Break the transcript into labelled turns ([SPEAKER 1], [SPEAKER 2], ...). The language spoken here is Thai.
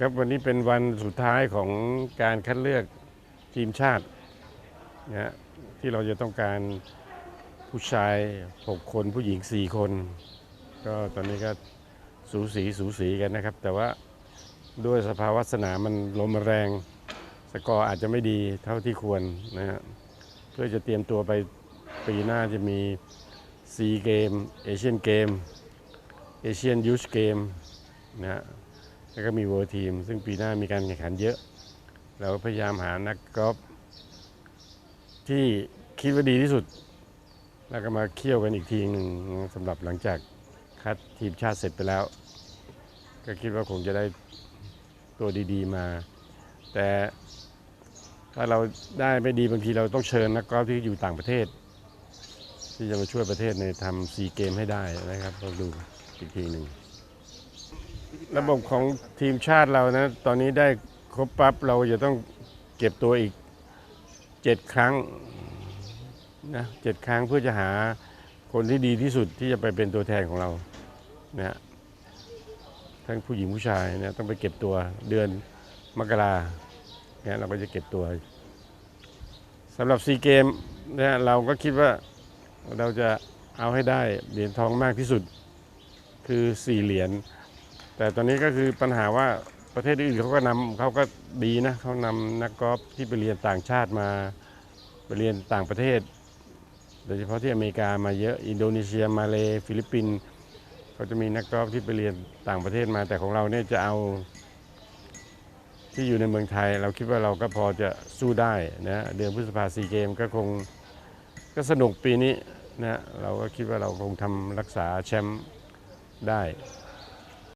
[SPEAKER 1] ครับวันนี้เป็นวันสุดท้ายของการคัดเลือกทีมชาตินะฮะที่เราจะต้องการผู้ชาย 6 คนผู้หญิง 4 คน ก็ตอนนี้ก็สูสีสูสีกันนะครับ แต่ว่าด้วยสภาวะสนามมันลมแรง สกอร์อาจจะไม่ดีเท่าที่ควรนะฮะเพื่อจะเตรียมตัวไปปีหน้าจะมีซีเกมเอเชียนเกมเอเชียนยูชเกมนะฮะ แล้วก็มีเวิร์ทีม ซึ่งปีหน้ามีการแข่งขันเยอะ เราพยายามหานักกอล์ฟที่คิดว่าดีที่สุด แล้วก็มาเคี่ยวกันอีกทีหนึ่งสำหรับหลังจากคัดทีมชาติเสร็จไปแล้ว ก็คิดว่าคงจะได้ตัวดีๆมา แต่ถ้าเราได้ไม่ดีบางทีเราต้องเชิญนักกอล์ฟที่อยู่ต่างประเทศ ที่จะมาช่วยประเทศในทำซีเกมให้ได้นะครับเราดูอีกทีหนึ่ง ระบบของทีมชาติเรานะ ตอนนี้ได้ครบปั๊บเราจะต้องเก็บตัวอีก7ครั้งนะเจ็ดครั้งเพื่อจะหาคนที่ดีที่สุดที่จะไปเป็นตัวแทนของเรานะทั้งผู้หญิงผู้ชายเนี่ยต้องไปเก็บตัวเดือนมกราเนี่ยเราก็จะเก็บตัวสำหรับซีเกมเนี่ยเราก็คิดว่าเราจะเอาให้ได้เหรียญทองมากที่สุด คือ4เหรียญ แต่ตอนนี้ก็คือปัญหาว่าประเทศอื่นเขาก็นำเขาก็ดีนะเขานำนักกอล์ฟที่ไปเรียนต่างชาติมาไปเรียนต่างประเทศ โดยเฉพาะที่อเมริกามาเยอะอินโดนีเซียมาเลฟิลิปปินส์เขาจะมีนักกอล์ฟที่ไปเรียนต่างประเทศมา แต่ของเราเนี่ยจะเอาที่อยู่ในเมืองไทย เราคิดว่าเราก็พอจะสู้ได้นะเดือนพฤษภาซีเกมก็คงก็สนุกปีนี้นะเราก็คิดว่าเราคงทำรักษาแชมป์ได้